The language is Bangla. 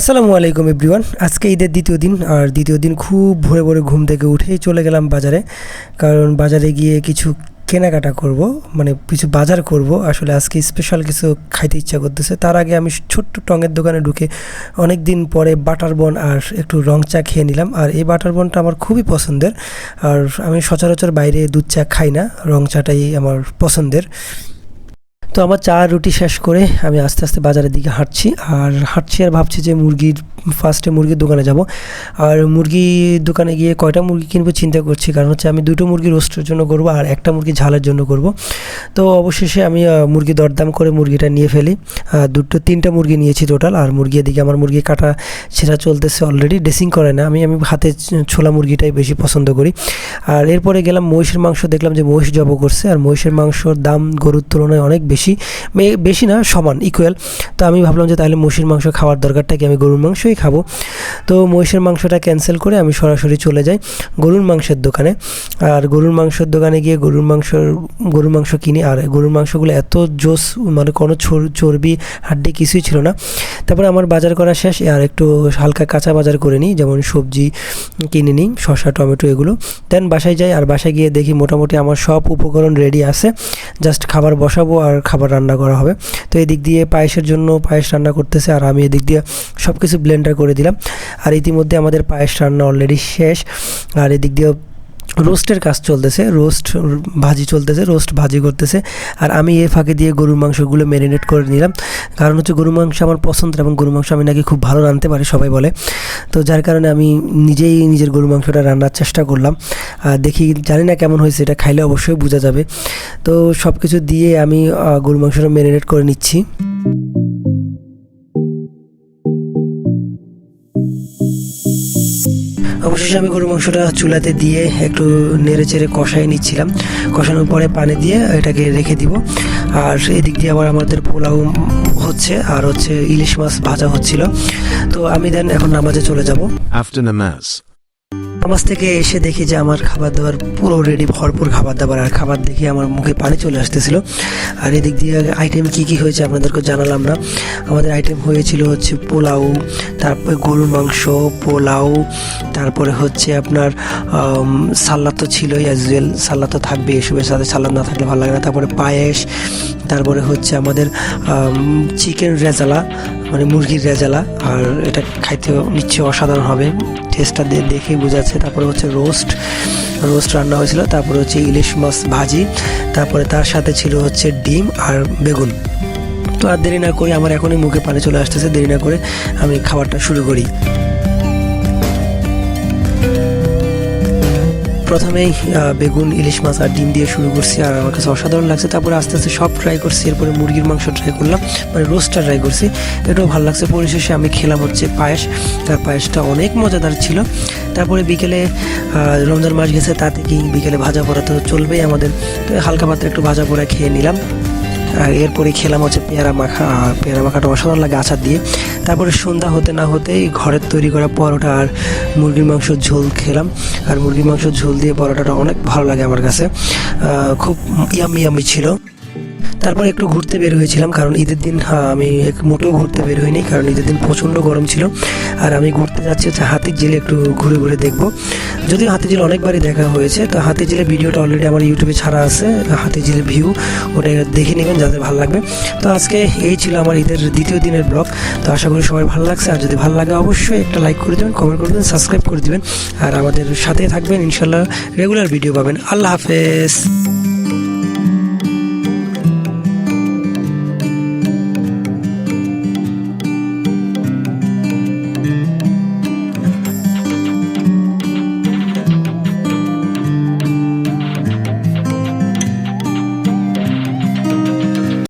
আসসালামু আলাইকুম এভরিওয়ান। আজকে ঈদের দ্বিতীয় দিন, আর দ্বিতীয় দিন খুব ভোরে ভোরে ঘুম থেকে উঠেই চলে গেলাম বাজারে। কারণ বাজারে গিয়ে কিছু কেনাকাটা করব মানে কিছু বাজার করব। আসলে আজকে স্পেশাল কিছু খাইতে ইচ্ছা করতেছে। তার আগে আমি ছোট্ট টঙের দোকানে ঢুকে অনেক দিন পরে বাটার বন আর একটু রং চা খেয়ে নিলাম। আর এই বাটার বনটা আমার খুবই পছন্দের। আর আমি সচরাচর বাইরে দুধ চা খাই না, রং চাটাই আমার পছন্দের। তো আমার চা রুটি শেষ করে আমি আস্তে আস্তে বাজারের দিকে হাঁটছি। আর হাঁটছি আর ভাবছি যে মুরগির ফার্স্টে মুরগির দোকানে যাব। আর মুরগির দোকানে গিয়ে কয়টা মুরগি কিনবো চিন্তা করছি, কারণ হচ্ছে আমি দুটো মুরগি রোস্টের জন্য করব আর একটা মুরগি ঝালের জন্য করব। তো অবশেষে আমি মুরগি দরদাম করে মুরগিটা নিয়ে ফেলি। দুটো, তিনটা মুরগি নিয়েছি টোটাল আর মুরগি এদিকে আমার মুরগি কাটা ছেঁড়া চলতেছে অলরেডি ড্রেসিং করে না। আমি আমি হাতে ছোলা মুরগিটাই বেশি পছন্দ করি। আর এরপরে গেলাম মহিষের মাংস, দেখলাম যে মহিষ জব করছে, আর মহিষের মাংসর দাম গরুর তুলনায় অনেক বেশি। বেশি না, সমান ইকুয়াল তো আমি ভাবলাম যে তাহলে মহিষের মাংস খাওয়ার দরকারটা কি? আমি গরুর মাংসই খাব। তো মহিষের মাংসটা ক্যান্সেল করে আমি সরাসরি চলে যাই গরুর মাংসের দোকানে। আর গরুর মাংসের দোকানে গিয়ে গরুর মাংসর, গরুর মাংস কিনি। আর গরুর মাংসগুলো এত জোস মানে কোনো চর্বি, হাড্ডি কিছুই ছিল না। তারপরে আমার বাজার করা শেষ। আর একটু হালকা কাঁচা বাজার করে নিই, যেমন সবজি কিনে নিই, শসা, টমেটো এগুলো। দেন বাসায় যাই আর বাসায় গিয়ে দেখি মোটামুটি আমার সব উপকরণ রেডি আছে। জাস্ট খাবার বসাবো আর খাবার রান্না করা হবে। তো এদিক দিয়ে পায়েসের জন্য পায়েস রান্না করতেছে আর আমি এদিক দিয়ে সব কিছু ব্লেন্ডার করে দিলাম। আর ইতিমধ্যে আমাদের পায়েস রান্না অলরেডি শেষ। আর এদিক দিয়ে রোস্টের কাজ চলতেছে রোস্ট ভাজি চলতেছে রোস্ট ভাজি করতেছে। আর আমি এর ফাঁকে দিয়ে গরুর মাংসগুলো ম্যারিনেট করে নিলাম। কারণ হচ্ছে গরুর মাংস আমার পছন্দ এবং গরুর মাংস আমি নাকি খুব ভালো রাঁধতে পারি, সবাই বলে। তো যার কারণে আমি নিজেই নিজের গরুর মাংসটা রান্নার চেষ্টা করলাম। আর দেখি জানি না কেমন হয়েছে, এটা খাইলে অবশ্যই বোঝা যাবে। তো সব কিছু দিয়ে আমি গরুর মাংসটা ম্যারিনেট করে নিচ্ছি। অবশেষে আমি গরু মাংসটা চুলাতে দিয়ে একটু নেড়ে চেড়ে কষাই নিচ্ছিলাম। কষানোর পরে পানি দিয়ে এটাকে রেখে দিব। আর এদিক দিয়ে আবার আমাদের পোলাও হচ্ছে আর হচ্ছে ইলিশ মাছ ভাজা হচ্ছিল। তো আমি দেন এখন নামাজে চলে যাব। After namaz. নামাজ থেকে এসে দেখি যে আমার খাবার দাবার পুরো রেডি ভরপুর খাবার দাবার আর খাবার দেখে আমার মুখে পানি চলে আসতেছিল। আর এদিক দিয়ে আইটেম কি কি হয়েছে আপনাদেরকে জানালাম না। আমাদের আইটেম হয়েছিল হচ্ছে পোলাও, তারপরে গরুর মাংস, পোলাও, তারপরে হচ্ছে আপনার সালাদ তো ছিলই অ্যাজ ওয়েল তো থাকবে এসবের সাথে সালাদ না থাকলে ভালো লাগে না। তারপরে পায়েস, তারপরে হচ্ছে আমাদের চিকেন রেজালা মানে মুরগির রেজালা। আর এটা খাইতে নিশ্চয়ই অসাধারণ হবে। টেস্টটা দেখেই বোঝা যাচ্ছে তারপরে হচ্ছে রোস্ট রোস্ট রান্না হয়েছিল, তারপরে হচ্ছে ইলিশ মাছ ভাজি, তারপরে তার সাথে ছিল হচ্ছে ডিম আর বেগুন। তো আর দেরি না করে আমার এখনই মুখে পানি চলে আসতেছে, দেরি না করে আমি খাবারটা শুরু করি। প্রথমেই বেগুন, ইলিশ মাছ আর ডিম দিয়ে শুরু করছি আর আমার কাছে অসাধারণ লাগছে। তারপরে আস্তে আস্তে সব ট্রাই করছি, এরপরে মুরগির মাংস ট্রাই করলাম মানে রোস্টটা ট্রাই করছি। এটাও ভালো লাগছে। পরিশেষে আমি খেলাম হচ্ছে পায়েস। তার পায়েসটা অনেক মজাদার ছিল। তারপরে বিকেলে রমজান মাস গেছে, তাতে কি বিকেলে ভাজা পোড়া তো চলবেই আমাদের। হালকা পাত্রে একটু ভাজা পোড়া খেয়ে নিলাম। আর এরপরে খেলাম হচ্ছে পেয়ারা মাখা, আর পেয়ারা মাখাটা অসাধারণ লাগে আচার দিয়ে। তারপরে সন্ধ্যা হতে না হতেই ঘরের তৈরি করা পরোটা আর মুরগির মাংস ঝোল খেলাম। আর মুরগির মাংস ঝোল দিয়ে পরোটাটা অনেক ভালো লাগে আমার কাছে। খুব ইয়ামি ইয়ামি ছিল। তারপর একটু ঘুরতে বের হয়েছিলাম কারণ ঈদের দিন হ্যাঁ, আমি এক- মোটেও ঘুরতে বের হইনি কারণ ঈদের দিন প্রচণ্ড গরম ছিল। আর আমি ঘুরতে যাচ্ছি হচ্ছে হাতির জেলে একটু ঘুরে ঘুরে দেখব। যদিও হাতি জেলে অনেকবারই দেখা হয়েছে তো হাতি জেলে ভিডিওটা অলরেডি আমার ইউটিউবে ছাড়া আছে হাতির ঝিলের ভিউ ওটা দেখে নেবেন যাদের ভালো লাগবে। তো আজকে এই ছিল আমার ঈদের দ্বিতীয় দিনের ব্লগ তো আশা করি সবাই ভালো লাগছে আর যদি ভালো লাগে অবশ্যই একটা লাইক করে দেবেন কমেন্ট করে দেবেন সাবস্ক্রাইব করে দেবেন আর আমাদের সাথে থাকবেন ইনশাল্লাহ রেগুলার ভিডিও পাবেন। আল্লাহ হাফেজ।